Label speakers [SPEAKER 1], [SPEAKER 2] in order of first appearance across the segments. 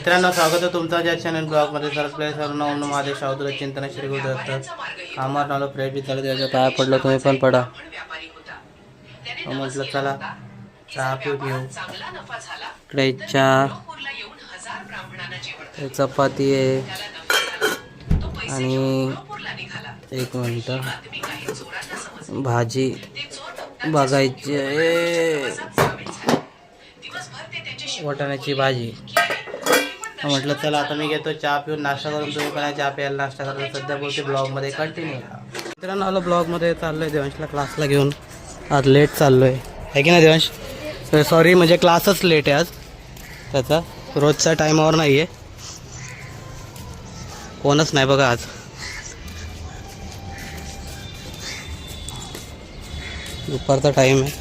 [SPEAKER 1] मित्रांनो स्वागत आहे तुमचा ज्या चॅनल ब्लॉगमध्ये सर प्ले सर्व ओम महादेव शावदुर चिंतन श्री गुरुदत्त कामावर नालो फ्रेश बी चालू द्यायचं पाया पडलं तुम्ही पण पडा. म्हटलं चला चहा पिऊ घेऊ इकडे चहा. चपाती आहे. आणि एक मिनटं. भाजी बघायची आहे. वाटाण्याची भाजी. म्हटलं चला आता मी घेतो चहा पिऊन नाश्ता करून तुम्ही पण चहा प्यायला नाश्ता करून सध्या बोलते ब्लॉगमध्ये कंटिन्यू मित्रांनो आलो ब्लॉगमध्ये चाललो आहे देवांशला क्लासला घेऊन. आज लेट चाललो आहे आहे की नाही देवांश? सॉरी म्हणजे क्लासच लेट आहे आज. त्याचा रोजच्या टायमावर नाही आहे कोणच नाही बघा आज. दुपारचा टाईम आहे.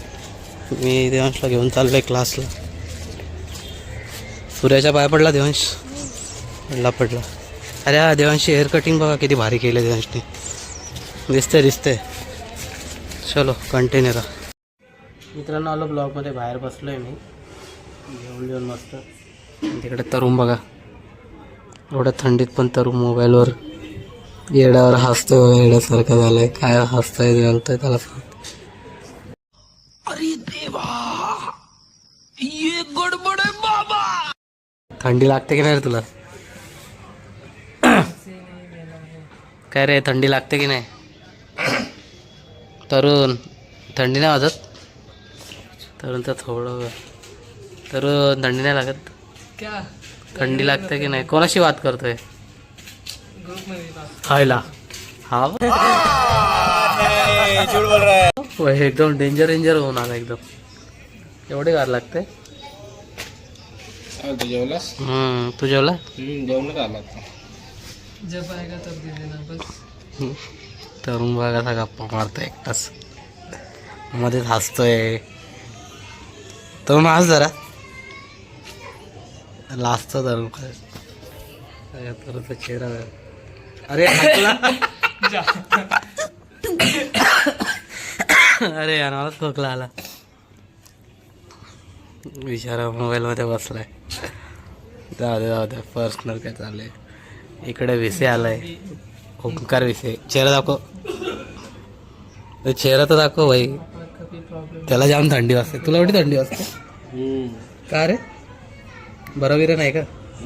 [SPEAKER 1] मी देवांशला घेऊन चाललो आहे क्लासला. सूर्याच्या पाया पडला देवांश. पडला पडला. अरे हा देवांशी हेअर कटिंग बघा किती भारी केलं देवांशने. दिसते दिसते चलो कंटिन्यू राहा. मित्रांनो आलो ब्लॉगमध्ये बाहेर बसलो आहे मी. जेवण जेवण मस्त. तिकडे तरुण बघा. एवढ्या थंडीत पण तरुण मोबाईलवर येड्यावर हसतोय येड्यासारखं झालंय. काय हसतंय घालतोय त्याला सांग. थंडी लागते की नाही रे तुला? काय रे थंडी लागते की नाही? तरुण थंडी नाही वाजत? तरुण तर थोडं तरुण थंडी नाही लागत?
[SPEAKER 2] क्या?
[SPEAKER 1] थंडी लागते की नाही? कोणाशी बात करतोय खायला. हा? एकदम डेंजर डेंजर होऊन आला एकदम. एवढे गार लागते?
[SPEAKER 3] तू जेवलास
[SPEAKER 1] हम्म तू जेवला
[SPEAKER 3] जेवणच आला
[SPEAKER 2] जब आएगा तब दे देना बस
[SPEAKER 1] तरुण बघा गप्पा मारतोय एकटाच मध्येच हसतोय तरुण हस जरा लाजतो तरुण काय काय तरुणचा चेहरा. अरे अरे यार मलाच खोकला आला विचारा मोबाईलमध्ये बसलाय जाऊ दे जाऊ दे. पर्सनल काय चाललंय? इकडे विसे आलाय. ओंकार विसे चेहरा दाखव. ते चेहरा तर दाखव भाई. त्याला जाम थंडी वाजते. तुला एवढी थंडी वाजते? का रे? बरोबर नाही का?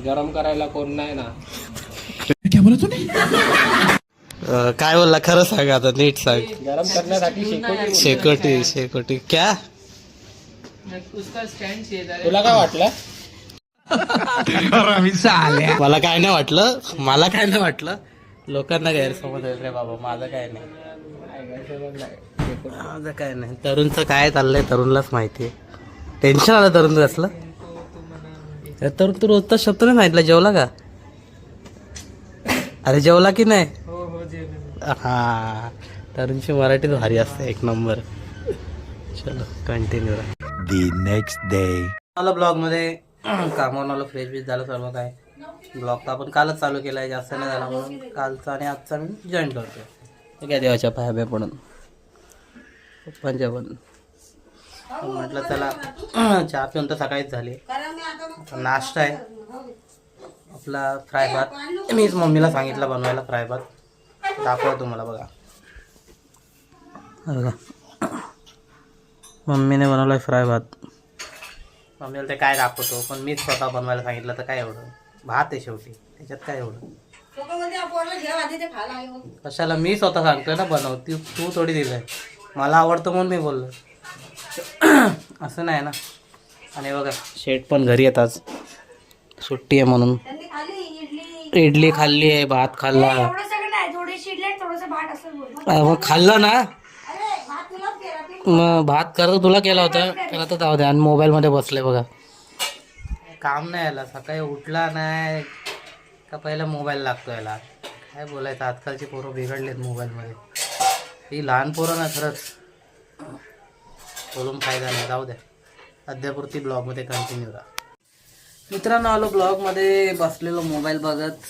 [SPEAKER 3] गरम करायला कोण नाही ना.
[SPEAKER 1] काय बोलला? खरं सांग आता नीट सांग.
[SPEAKER 3] गरम करण्यासाठी शेकोटी
[SPEAKER 1] शेकोटी शेकोटी. क्या?
[SPEAKER 3] तुला काय वाटलं?
[SPEAKER 1] मला काय नाही वाटलं. मला काय नाही वाटलं. लोकांना गैरसमज रे बाबा. माझं काय नाही. माझं काय नाही. तरुणचं काय चाललंय तरुणलाच माहिती आहे टेन्शन आलं तरुण असलं. अरे तरुण तू रोजचा शब्द नाही सांगितला. जेवला का? अरे जेवला की नाही?
[SPEAKER 2] हो. हो
[SPEAKER 1] हा तरुणची मराठीत भारी असते. एक नंबर. चलो कंटिन्यू
[SPEAKER 4] the next day.
[SPEAKER 1] आलो ब्लॉगमध्ये. कामावरून आलो फ्रेश बीस झालं सर्व काय. ब्लॉग तर आपण कालच चालू केला आहे जास्त नाही झाला म्हणून कालचा आणि आजचा मी जॉईन करतो ठीक आहे देवाच्या पायाब्या पडून. पप्पांच्या पण. म्हटलं चला चहा पिऊन तर सकाळीच झाली. नाश्ता आहे. आपला फ्राय भात. मीच मम्मीला सांगितलं बनवायला फ्राय भात. दाखवा तुम्हाला बघा. बघा. मम्मीने बनवलाय फ्राय भात. मम्मीला ते काय दाखवतो? पण मीच स्वतः बनवायला सांगितलं तर काय एवढं? भात आहे शेवटी. त्याच्यात काय एवढं? कशाला मी स्वतः सांगतोय ना बनव ती तू थोडी दिलंय. मला आवडतं म्हणून मी बोललो. असं नाही ना? आणि बघा शेट पण घरी येतात. सुट्टी आहे म्हणून. इडली. खाल्ली आहे भात खाल्ला. मग खाल्लं ना
[SPEAKER 5] अरे भात तुलाच केला ते
[SPEAKER 1] मग भात करत तुला केला होता? त्याला तर जाऊ दे. आणि मोबाईलमध्ये बसले बघा. काम नाही याला. सकाळी उठला नाही का पहिला मोबाईल लागतो याला. काय बोलायचं? आजकालची पोरं बिघडलेत मोबाईलमध्ये. ही लहान पोरं ना खरंच. बोलून फायदा नाही. जाऊ द्या अद्यापुरती ब्लॉगमध्ये कंटिन्यू राहा. मित्रांनो आलो ब्लॉगमध्ये. बसलेलो मोबाईल बघत.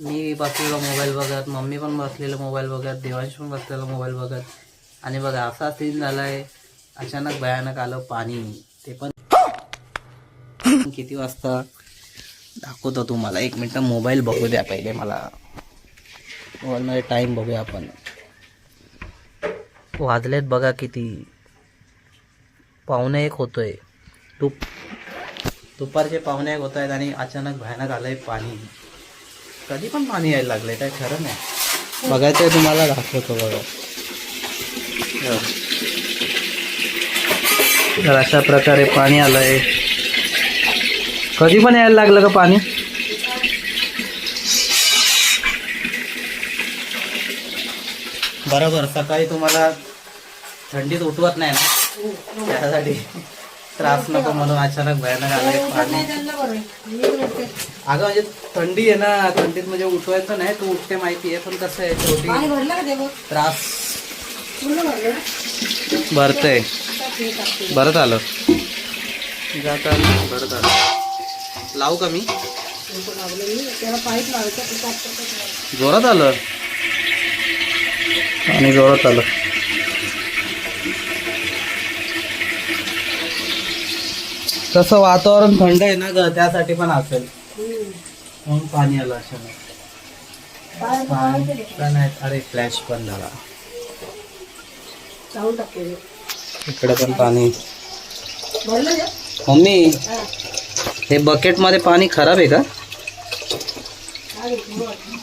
[SPEAKER 1] मी बसलेलो मोबाईल बघत. मम्मी पण बसलेलो मोबाईल बघत. देवांश पण बसलेलो मोबाईल बघत. आणि बघा असा सीन झालाय. अचानक भयानक आलं पाणी. ते पण किती वाजता? दाखवतो तुम्हाला. एक मिनटं मोबाईल बघू द्या पहिले मला. मोबाईलमध्ये टाईम बघूया आपण. वाजलेत बघा किती. पाहुणे एक होतोय. दुप दुपारचे पाहुणे एक होत आहेत आणि अचानक भयानक आलंय पाणी. कधी पण पाणी यायला लागलंय काय खरं नाही. बघायचं आहे तुम्हाला दाखवतो बघा. तर अशा प्रकारे पाणी आलंय. कधी पण यायला लागलं का पाणी? बरोबर सकाळी तुम्हाला थंडीत उठवत नाही ना? त्यासाठी त्रास नको म्हणून अचानक भयानक आलंय पाणी. अगं म्हणजे थंडी आहे ना थंडीत म्हणजे उठवायचं नाही तू उठते माहिती आहे पण कसं आहे शेवटी त्रास भरतंय. भरत आलं. जात आलं. भरत आलं. लावू का मी? जोरात आलं. आणि जोरात आलं. तसं वातावरण थंड आहे ना ग त्यासाठी पण असेल. म्हणून पाणी आलं पण आहे. अरे फ्लॅश पण झाला. इकडे पण पाणी. मम्मी हे. बकेटमध्ये पाणी खराब आहे का?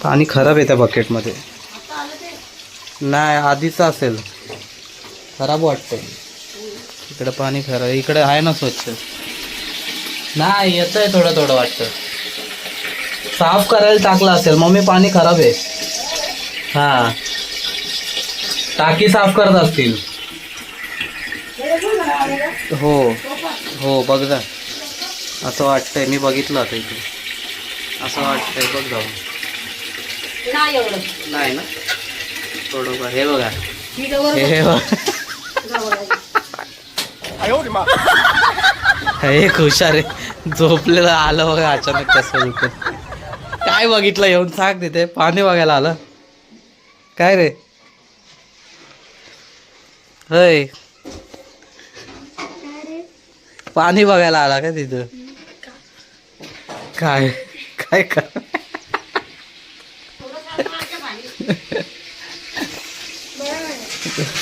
[SPEAKER 1] पाणी खराब आहे त्या बकेटमध्ये नाही आधीच असेल. खराब वाटतंय. इकडे पाणी खराब इकडे आहे ना स्वच्छ. नाही येत आहे थोडं थोडं वाटतं. साफ करायला टाकलं असेल. मम्मी पाणी खराब आहे. हा. टाकी साफ करत असतील. हो हो बघ जा. असं वाटतंय मी बघितलं आता इकडे. असं वाटतंय बघ जाऊन नाही ना? थोडंफार हे बघा. हे हे बघा. हे हुशार आहे. झोपलेलं आलं बघा अचानक कसं काय बघितलं येऊन सांग तिथे. पाणी बघायला आलं. काय रे? होय. पाणी बघायला आला का तिथं? काय? काय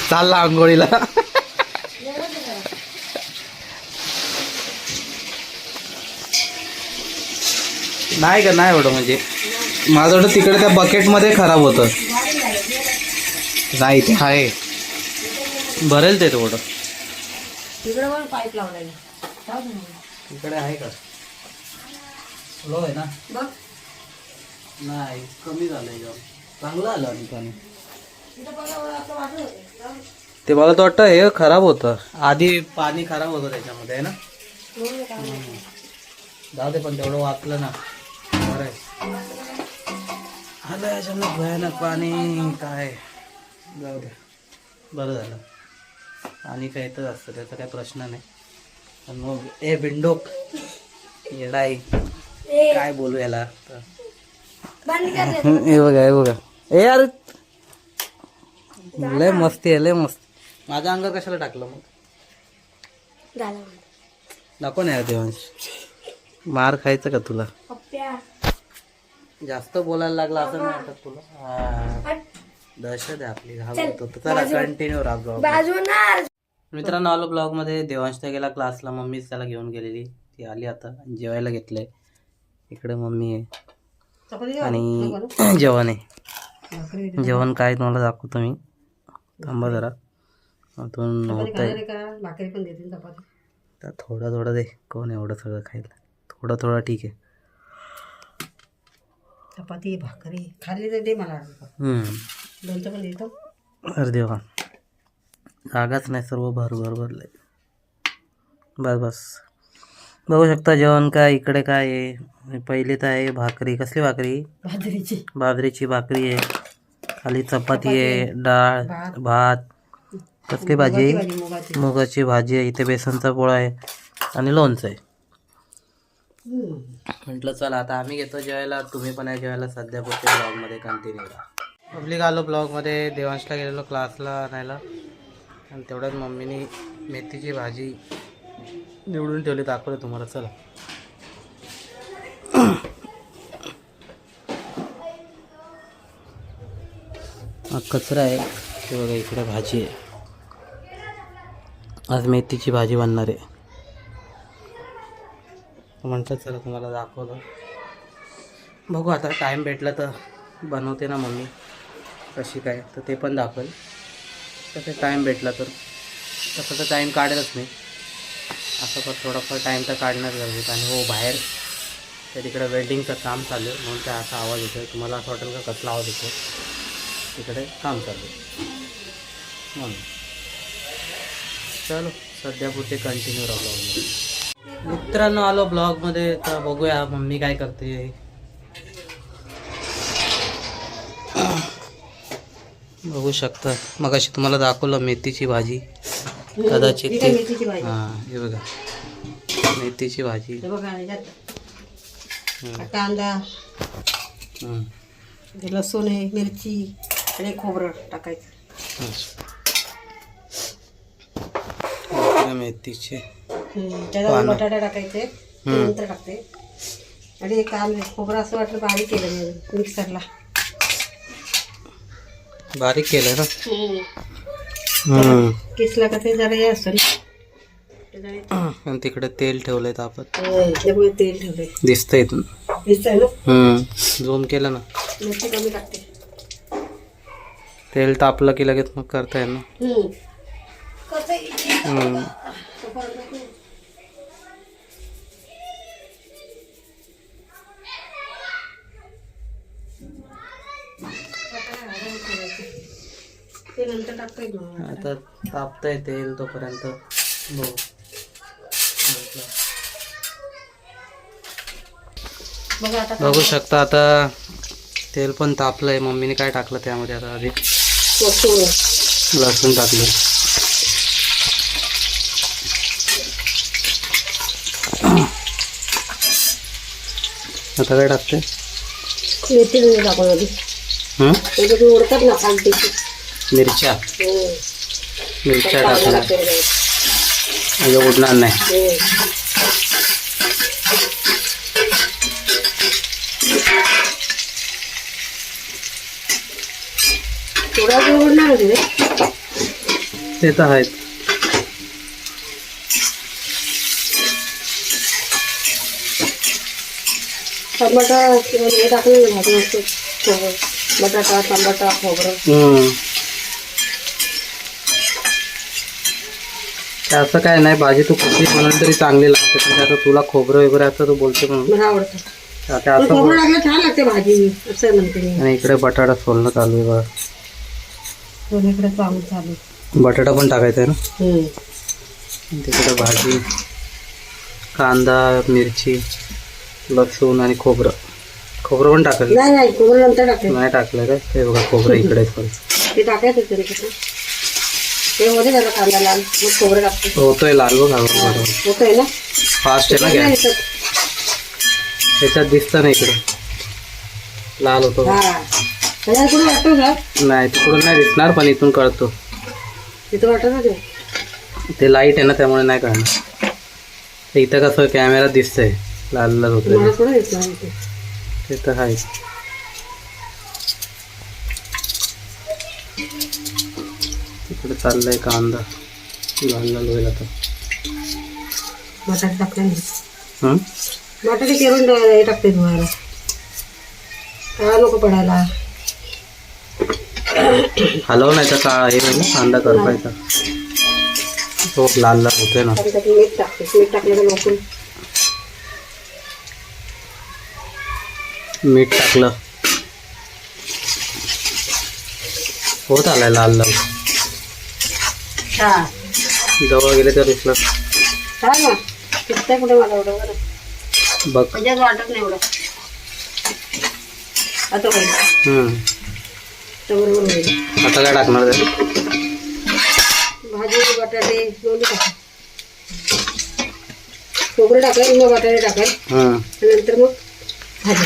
[SPEAKER 1] चालला आंघोळीला. नाही का नाही एवढं म्हणजे. माझं तिकडे त्या बकेटमध्ये खराब होतं. नाही ते आहे. भरेल ते थोडं
[SPEAKER 5] तिकडे पण पाईप लावलाय
[SPEAKER 1] तिकडे आहे का? स्लो आहे ना?
[SPEAKER 5] बघ.
[SPEAKER 1] नाही कमी झालंय जाम चांगलं आलं आणि पाणी. ते मला तर वाटतं हे खराब होतं. आधी पाणी खराब होतं त्याच्यामध्ये आहे ना? जाऊ दे पण तेवढं वाचलं ना. बरं आहे. आलं याच्यानं भयानक पाणी. काय? जाऊ दे. बरं झालं. पाणी काय तर असतं त्याचा काही प्रश्न नाही. पण मग ए बिंडोक येडाई
[SPEAKER 5] ए,
[SPEAKER 1] काय बोलू याला तर
[SPEAKER 5] बंद कर रे.
[SPEAKER 1] हे बघा हे बघा. ए यार लय मस्ती आहे लय मस्त. माझ्या अंगावर कशाला टाकलं मग? नको नाही देवांश. मार खायचं का तुला? जास्त बोलायला लागला असं नाही वाटत तुला? हा. दहशत आहे आपली घाबरत चला कंटिन्यू
[SPEAKER 5] बाजूनार
[SPEAKER 1] मित्रांनो आलो ब्लॉगमध्ये देवांश त्या गेला क्लासला. मम्मीच त्याला घेऊन गेलेली. ती आली आता. जेवायला घेतलंय. इकडे मम्मी आहे. आणि जेवण आहे. जेवण काय तुम्हाला दाखवतो मी थांबा जरा. अजून होत आहे तर थोडं थोडं दे. कोण एवढं सगळं खायला? थोडं थोडं ठीक आहे.
[SPEAKER 2] चपाती भाकरी. खाली तर दे मला.
[SPEAKER 1] हम्म.
[SPEAKER 2] लोणचं पण देतो
[SPEAKER 1] अरे देवा जागाच नाही सर्व भर भर भरलंय. बस बस. बघू शकता जेवण काय इकडे काय आहे? पहिली तर आहे भाकरी. कसली भाकरी?
[SPEAKER 2] बाजरीची
[SPEAKER 1] बाजरीची भाकरी आहे. खाली चपाती आहे डाळ भात. कसली भाजी
[SPEAKER 2] मुगाची
[SPEAKER 1] भाजी आहे. इथे बेसनचा पोळा आहे आणि लोणचं आहे. म्हटलं चला आता आम्ही घेतो जेवायला. तुम्ही पण आहे जेवायला. सध्या पुढच्या ब्लॉगमध्ये कंटिन्यू पब्लिक आलो ब्लॉगमध्ये देवांशला गेलेलो क्लासला आणायला आणि तेवढ्यात मम्मीने मेथीची भाजी निवडून ठेवली दाखवलं तुम्हाला चला. हा कचरा आहे. ते बघा इकडे भाजी आहे. आज मेथीची भाजी बनणार आहे. म्हणतात चला तुम्हाला दाखवलं बघू आता टाईम भेटला तर बनवते ना मम्मी. कशी काय तर ते पण दाखवेल. कसं टाईम भेटला तर. तसं तर टाईम काढेलच नाही असं पण थोडाफार टाईम तर काढणार गरजेचं आणि हो बाहेर त्या तिकडे वेल्डिंगचं काम चालू आहे. म्हणून त्या असा आवाज येतो तुम्हाला असं वाटेल का कसला आवाज येतो तिकडे काम चालू आहे. म्हणून. चलो सध्या पुढे कंटिन्यू राहू. मित्रांनो आलो ब्लॉगमध्ये तर बघूया मम्मी काय करते. बघू शकता. मग अशी तुम्हाला दाखवलं मेथीची भाजी. कदाचित ते. हां हे बघा. मेथीची भाजी.
[SPEAKER 5] हे कांदा. हे लसूण आहे मिरची आणि खोबरं टाकायचं.
[SPEAKER 1] मेथीचे.
[SPEAKER 5] बटाटा टाकायचे. नंतर टाकते. आणि कांदे खोबरं असं वाटलं बारीक केलं मिक्सरला.
[SPEAKER 1] बारीक केलं ना. हम्म.
[SPEAKER 5] किसला का ते जरा हे
[SPEAKER 1] आणि तिकडे तेल ठेवलंय तापत.
[SPEAKER 5] हम्म, त्यामुळे तेल ठेवलंय.
[SPEAKER 1] दिसतंय.
[SPEAKER 5] दिसतंय ना?
[SPEAKER 1] झूम केलं ना.
[SPEAKER 5] मिरची कमी टाकते.
[SPEAKER 1] तेल तापलं की लगेच मग करता येईल ना.
[SPEAKER 5] तो
[SPEAKER 1] आता तापतंय तेल तोपर्यंत. बघू
[SPEAKER 5] बघा आता
[SPEAKER 1] बघू शकता आता तेल पण तापलंय. मम्मीने काय टाकलं त्यामध्ये आता आधी?
[SPEAKER 5] लसूण.
[SPEAKER 1] लसूण टाकलं आता काय टाकते
[SPEAKER 5] टाकून आधी.
[SPEAKER 1] हं?
[SPEAKER 5] ओढतात ना
[SPEAKER 1] मिरच्या. मिरच्या टाकल्या. म्हणजे उडणार नाही. ते तर आहेत.
[SPEAKER 5] टमाटा हे खोबरं बटाटा टमाटा खोबरं
[SPEAKER 1] हम्म. ते असं काय नाही भाजी तू कुठली बनवली तरी चांगली लागते. ते आता तुला खोबरं वगैरे आता तू बोलते म्हणून.
[SPEAKER 5] मला आवडतं.
[SPEAKER 1] ते
[SPEAKER 5] पण
[SPEAKER 1] असं
[SPEAKER 5] खोबरं
[SPEAKER 1] बोल.
[SPEAKER 5] टाकलं छान लागते भाजी. असं म्हणते मी.
[SPEAKER 1] आणि इकडे बटाटा सोलणं चालू आहे बघा.
[SPEAKER 5] दोन्हीकडे चालू चालू.
[SPEAKER 1] बटाटा पण टाकायचा आहे ना?
[SPEAKER 5] हम्म.
[SPEAKER 1] तिकडे भाजी कांदा मिरची लसूण आणि खोबरं. खोबरं पण टाकायचं?
[SPEAKER 5] नाही नाही खोबरं नंतर टाकते.
[SPEAKER 1] नाही टाकलं काय? ते बघा खोबरं इकडे पण
[SPEAKER 5] ते टाकायचं तरी कसं ते होते त्याला कांदा लाल मग खोबरं टाकते.
[SPEAKER 1] होतोय लाल बघा बरोबर.
[SPEAKER 5] होतंय ना?
[SPEAKER 1] फास्ट आहे ना
[SPEAKER 5] नाही
[SPEAKER 1] गॅस. त्याच्यात दिसतं ना इकडं. लाल होतो बघ.
[SPEAKER 5] हा. त्याच्यात कुठे वाटतो का?
[SPEAKER 1] नाही तिकडून नाही दिसणार पण इथून कळतो.
[SPEAKER 5] तिथं वाटत ना ते?
[SPEAKER 1] लाइट आहे ना त्यामुळे नाही कळणार. ते इथं कसं कॅमेरा दिसतंय. लाल लाल होतं
[SPEAKER 5] नाही ते
[SPEAKER 1] तर आहे. इकडे चाललंय कांदा लाल लाल होईल आता.
[SPEAKER 5] बटाटे टाकले
[SPEAKER 1] हं?
[SPEAKER 5] बटाटे चिरून हे टाकते धुवायला काळा नको पडायला?
[SPEAKER 1] हलव नाही तर का हे होईल ना कांदा करपायचा तो लाल लाल होतोय ना.
[SPEAKER 5] मीठ टाकते. मीठ टाकलं तर
[SPEAKER 1] मीठ टाकलं. होत आलाय लाल लाल.
[SPEAKER 5] हा.
[SPEAKER 1] जवळ गेले तर दिसलं
[SPEAKER 5] छान ना. कुठे मला एवढं बरं.
[SPEAKER 1] बघ.
[SPEAKER 5] वाटत नाही एवढं. आता होईल
[SPEAKER 1] हम्म.
[SPEAKER 5] तर बरोबर होईल.
[SPEAKER 1] आता काय टाकणार
[SPEAKER 5] भाजी बटाटे दोन्ही टाका. खोबरं टाकलं मग बटाटे
[SPEAKER 1] हं.
[SPEAKER 5] नंतर मग भाजी.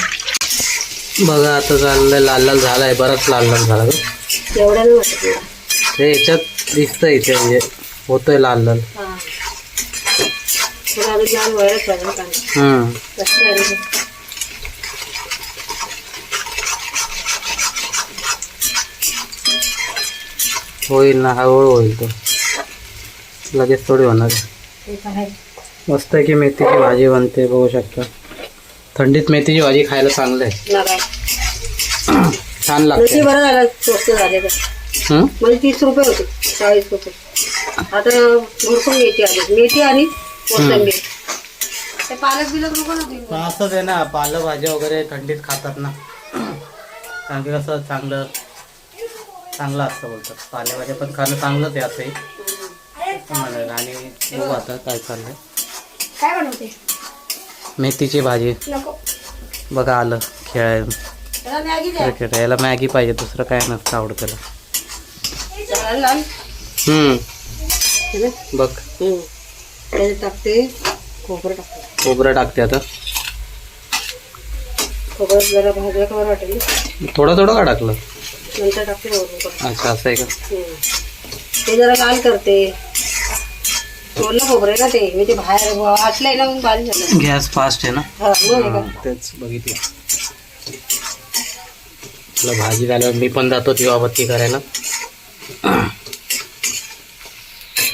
[SPEAKER 1] बघा आता चाललंय लाल लाल झालाय बराच लाल लाल झाला गं.
[SPEAKER 5] एवढ्या नाही वाटत मला.
[SPEAKER 1] ते याच्यात दिसतंय इथे म्हणजे होतोय लाल लाल.
[SPEAKER 5] हा. थोडा अजून लाल व्हायलाच पाहिजे ना कांदा
[SPEAKER 1] हम्म.
[SPEAKER 5] कसं राहिलं ते?
[SPEAKER 1] होईल ना हळूहळू होईल तो. लगेच थोडी होणार आहे.
[SPEAKER 5] ते तर आहे.
[SPEAKER 1] मस्त आहे की मेथीची भाजी बनते बघू शकता. थंडीत मेथीची भाजी खायला चांगलं आहे. छान लागते.
[SPEAKER 5] बरं झालं स्वस्त झाले तर? म्हणजे तीस रुपये होते. चाळीस रुपये आता भरपूर मेथी आली. मेथी आणि कोथिंबीर ते पालक बिलक नको
[SPEAKER 1] असंच आहे ना पालेभाज्या वगैरे थंडीत खातात ना. कारण की कसं चांगलं चांगलं असतं बोलतात. पालेभाज्या पण खाणं चांगलंच आहे असंही. म्हणाल आणि बघू आता काय चाललंय.
[SPEAKER 5] काय बनवते?
[SPEAKER 1] मेथीची भाजी.
[SPEAKER 5] नको.
[SPEAKER 1] बघा आलं खेळायला
[SPEAKER 5] त्याला मॅगी द्या.
[SPEAKER 1] क्रिकेट याला मॅगी पाहिजे दुसरं काय नसतं आवडत त्याला हम्म.
[SPEAKER 5] हे?
[SPEAKER 1] बघ.
[SPEAKER 5] टाकते खोबरं टाकते.
[SPEAKER 1] खोबरं टाकते आता.
[SPEAKER 5] खोबरं जरा भाजलं का वाटेल
[SPEAKER 1] थोडं थोडं का टाकलं?
[SPEAKER 5] नंतर टाकते.
[SPEAKER 1] अच्छा असं आहे का.
[SPEAKER 5] ते जरा लाल करते. ओलं खोबरं ना ते. मी ते बाहेर वाटलंय ना मग बारीक झालं.
[SPEAKER 1] गॅस फास्ट आहे ना?
[SPEAKER 5] हा?
[SPEAKER 1] तेच बघितलं. तुला भाजी झाल्यावर मी पण जातो दिवाबत्ती करायला.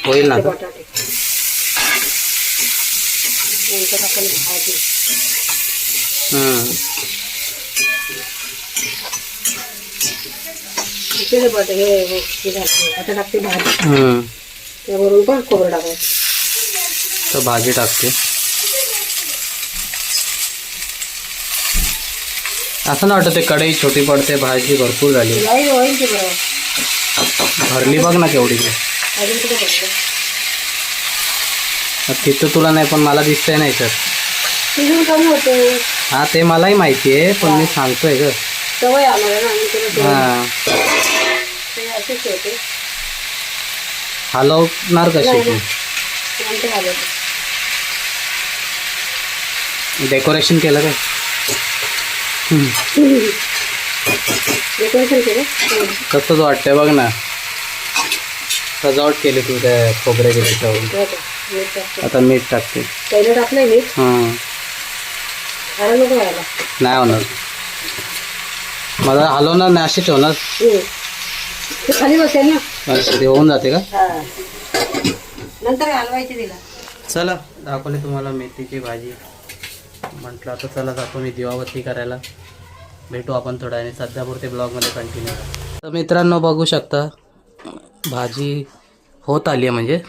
[SPEAKER 1] होईल ना
[SPEAKER 5] ते? बटाटे नंतर भाजी. इथे हे घातले. आता टाकते भाजी. त्यावरून पण खोबरं टाकायचं
[SPEAKER 1] तर भाजी टाकते असं ना वाटत ते कढई छोटी पडते भाजी भरपूर झाली भरली बघ ना केवढी.
[SPEAKER 5] अजून कुठे बघलं
[SPEAKER 1] तिथं तुला नाही पण मला दिसतंय नाही तर
[SPEAKER 5] तिथून कमी होते.
[SPEAKER 1] हा ते मलाही माहिती आहे पण मी सांगतोय ग.
[SPEAKER 5] सवय आम्हाला ना आम्ही केलं तेव्हा
[SPEAKER 1] हा.
[SPEAKER 5] ते असेच होते.
[SPEAKER 1] हलवणार कशी तू? डेकोरेशन केलं काय?
[SPEAKER 5] डेकोरेशन केलं? हम्म.
[SPEAKER 1] कसंच वाटतंय बघ ना. सजावट केली तू त्या खोबऱ्या गिऱ्याच्यावरून
[SPEAKER 5] हे.
[SPEAKER 1] आता मीठ टाकते.
[SPEAKER 5] पहिलं टाकलंय मीठ?
[SPEAKER 1] हां.
[SPEAKER 5] खायला नको व्हायला.
[SPEAKER 1] नाही होणार. मला हलवणार नाही अशी ठेवणार.
[SPEAKER 5] हम्म. ते खाली बसेल ना?
[SPEAKER 1] अशी ते होऊन जाते का?
[SPEAKER 5] हा. नंतर हलवायची तिला.
[SPEAKER 1] चला दाखवली तुम्हाला मेथीची भाजी. म्हटलं आता चला जातो मी दिवाबत्ती करायला. भेटू आपण थोड्या आणि सध्यापुरते ब्लॉगमध्ये कंटिन्यू. तर मित्रांनो बघू शकता. भाजी होत आली आहे म्हणजे.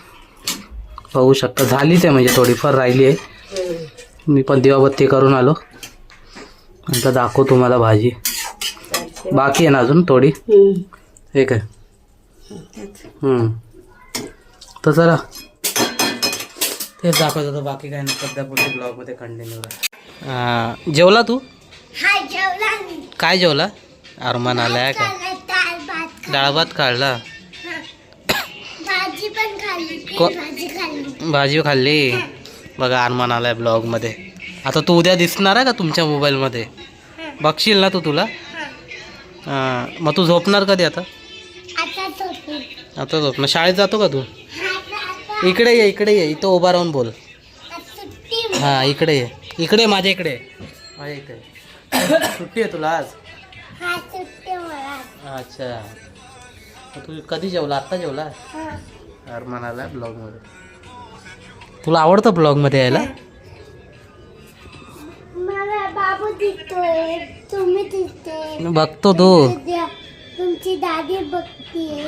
[SPEAKER 1] बघू शकता. झालीच आहे म्हणजे थोडीफार राहिली आहे. मी पण दिवाबत्ती करून आलो. आता दाखव तुम्हाला भाजी. बाकी आहे ना अजून थोडी. हे काय हम्म. तर चला. तेच दाखवत होतं. बाकी काय नाही सध्या पुढे ब्लॉगमध्ये कंटिन्यू जेवला तू? काय जेवला? अरमान आलाय का? डाळ भात काढला भाजी खाल्ली? बघा अरमान आलाय ब्लॉगमध्ये आता तू उद्या दिसणार आहे का तुमच्या मोबाईलमध्ये बघशील ना तू तुला? हां. मग तू झोपणार कधी आता? आता झोपणार. शाळेत जातो का तू? इकडे ये इकडे ये. इथं उभा राहून बोल. हां इकडे ये. इकडे माझ्या इकडे. माझ्या इकडे सुट्टी आहे तुला आज? अच्छा. मग तू कधी जेवला? आत्ता जेवला? अरमान आला ब्लॉगमध्ये. तुला आवडतं ब्लॉगमध्ये यायला?
[SPEAKER 6] मला बाबू दिसतोय तुम्ही दिसते
[SPEAKER 1] बघतो तू.
[SPEAKER 6] तुमची दादी बघतीये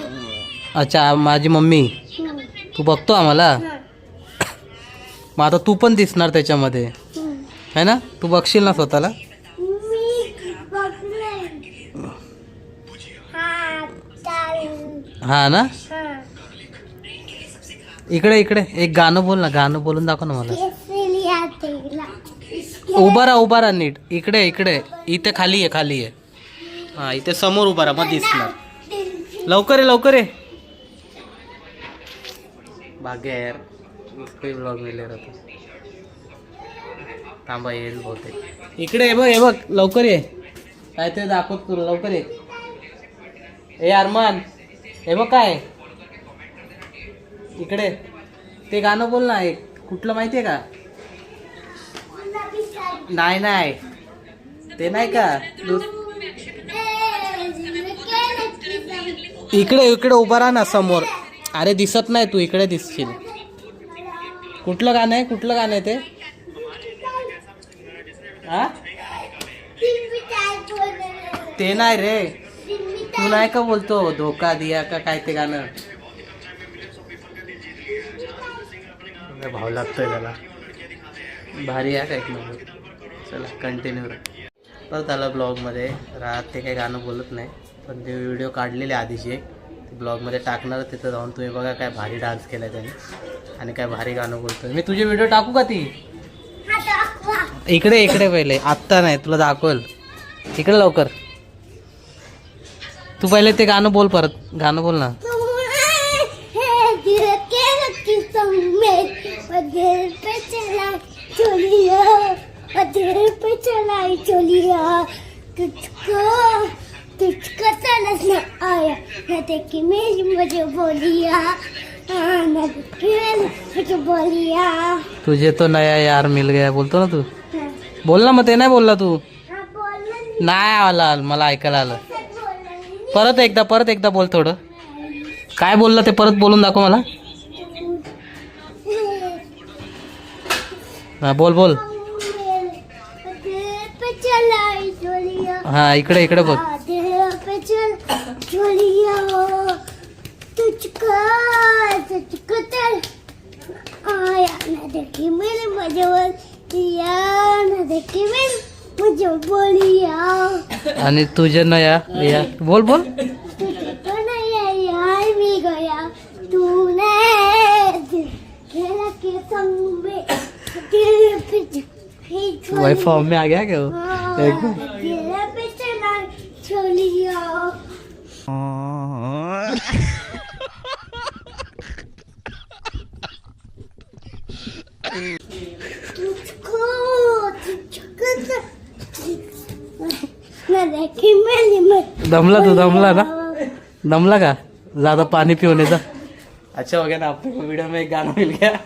[SPEAKER 1] अच्छा माझी मम्मी.
[SPEAKER 6] हम्म,
[SPEAKER 1] तू बघतो आम्हाला?
[SPEAKER 6] हं,
[SPEAKER 1] मग आता तू पण दिसणार त्याच्यामध्ये.
[SPEAKER 6] हम्म.
[SPEAKER 1] है ना? तू बघशील ना स्वतःला?
[SPEAKER 6] मी हा
[SPEAKER 1] हा ना? इकडे इकडे. एक गाणं बोल ना गाणं बोलून दाखव ना मला. उभा राहा उभा राहा नीट. इकडे इकडे. इथे खाली आहे खाली आहे हा इथे समोर उभा राहा मग दिसणार. लवकर ये लवकर ये. भाग्य आहे यार ब्लॉग मिळले राहतो थांबा येईल बहुतेक. इकडे ये बघ हे बघ. लवकर ये. काय ते दाखवत तुला लवकर ये. ए अरमान. हे बघ काय इकडे. ते गाणं बोल ना एक. कुठलं माहिती आहे का? नाही नाही. ते नाही का? इकडे इकडे उभा राहा ना समोर. अरे दिसत नाही तू. इकडे दिसशील. कुठलं गाणं आहे? कुठलं गाणं आहे ते? हा ते नाही रे. तू नाही का बोलतो? धोका दिया का काय ते गाणं? लय भाव लागतोय त्याला भारी आहे का एक नंबर चला कंटिन्यू परत आला ब्लॉगमध्ये राहत ते काही गाणं बोलत नाही पण ते व्हिडिओ काढलेले आधीचे ते ब्लॉगमध्ये टाकणार तिथं जाऊन तुम्ही बघा काय भारी डान्स केला त्याने आणि काय भारी गाणं बोलतोय मी तुझे व्हिडिओ टाकू का ती इकडे इकडे पहिले आत्ता नाही तुला दाखवल इकडे लवकर तू पहिले ते गाणं बोल परत गाणं बोल ना
[SPEAKER 6] चोलिया तुझको तुझको समझ न आया न देखी मेरी मुझे बोलिया हाँ, न मुझे बोलिया।
[SPEAKER 1] तुझे तो नया यार मिल गया बोलतो ना तू। बोल ना मग ते नाही बोलला तू। नाही। आला मला ऐकायला आलं। परत एकदा परत एकदा बोल थोडं। काय बोलला ते परत बोलून दाखव मला। हा बोल बोल. हा इकडे इकडे बोल
[SPEAKER 6] आणि पे चल चोलिया बोल तुझको तर आया न देखी मेरे मुझे बोलिया
[SPEAKER 1] आणि तुझे नया या बोल बोल
[SPEAKER 6] तुझको नहीं यार भी गया तूने दिल खेला के संग में दिल पे
[SPEAKER 1] वाई फॉर्म में आ गया क्या वो? एक दमला तू दमला ना. दमला का? ज्यादा पानी पिओने जा. अच्छा हो गया ना आपको वीडियो में एक गाना मिल गया.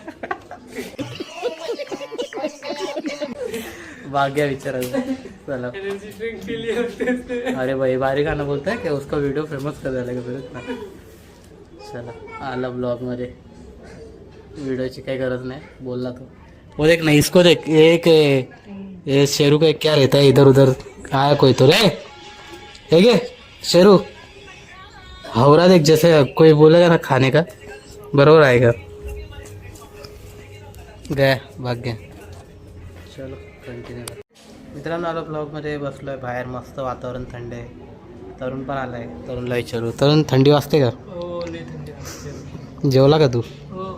[SPEAKER 1] भाग गया बिचारा चलो. अरे भाई भारी गाणं बोलताय की? उसका वीडियो फेमस कर द्यायला फिरत चला आला ब्लॉगमध्ये. वीडियोची काही गरज नाही. बोलला तो. वो देख ना इसको देख. एक ये शेरू का क्या रहता है इधर उधर? आया कोई तो रे? है क्या? शेरू? हावरा देख जैसे कोई बोलेगा ना खाने का बरोबर आएगा। गया भाग गया चलो। कंटिन्यू. मित्रांनो आलो ब्लॉगमध्ये. बसलो आहे बाहेर. मस्त वातावरण थंड आहे. तरुण पण आला आहे तरुणला विचारू तरुण थंडी वाजते का?
[SPEAKER 2] हो.
[SPEAKER 1] जेवला का तू?
[SPEAKER 2] हो.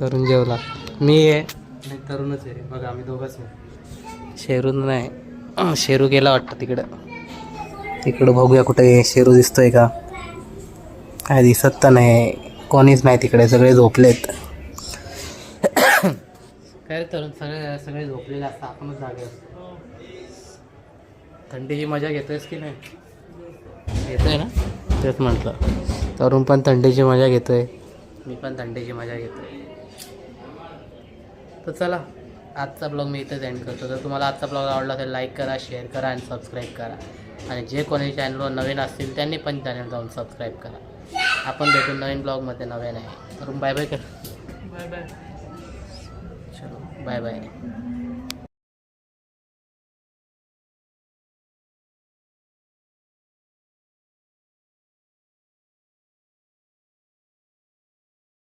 [SPEAKER 1] तरुण जेवला. मी आहे. नाही तरुणच आहे. बघा आम्ही दोघंच आहे. शेरू नाही. शेरू गेला वाटतं तिकडं. तिकडं बघूया कुठे शेरू दिसतोय का? काय दिसत तर नाही. कोणीच नाही तिकडे. सगळे झोपलेत. काय रे तरुण सगळे सगळे झोपलेले असतात आपणच जागे असतो. थंडीची मजा घेतोयस की नाही? घेतोय ना? तेच म्हटलं. तरुण पण थंडीची मजा घेतोय. मी पण थंडीची मजा घेतोय. तर चला आजचा ब्लॉग मी इथेच एंड करतो. तर तुम्हाला आजचा ब्लॉग आवडला असेल लाईक करा शेअर करा आणि सबस्क्राईब करा. आणि जे कोणी चॅनलवर नवीन असतील त्यांनी पण चॅनल जाऊन सबस्क्राईब करा. आपण भेटू नवीन ब्लॉगमध्ये नवीन आहे तर बाय बाय कर.
[SPEAKER 2] बाय बाय
[SPEAKER 1] चलो बाय बाय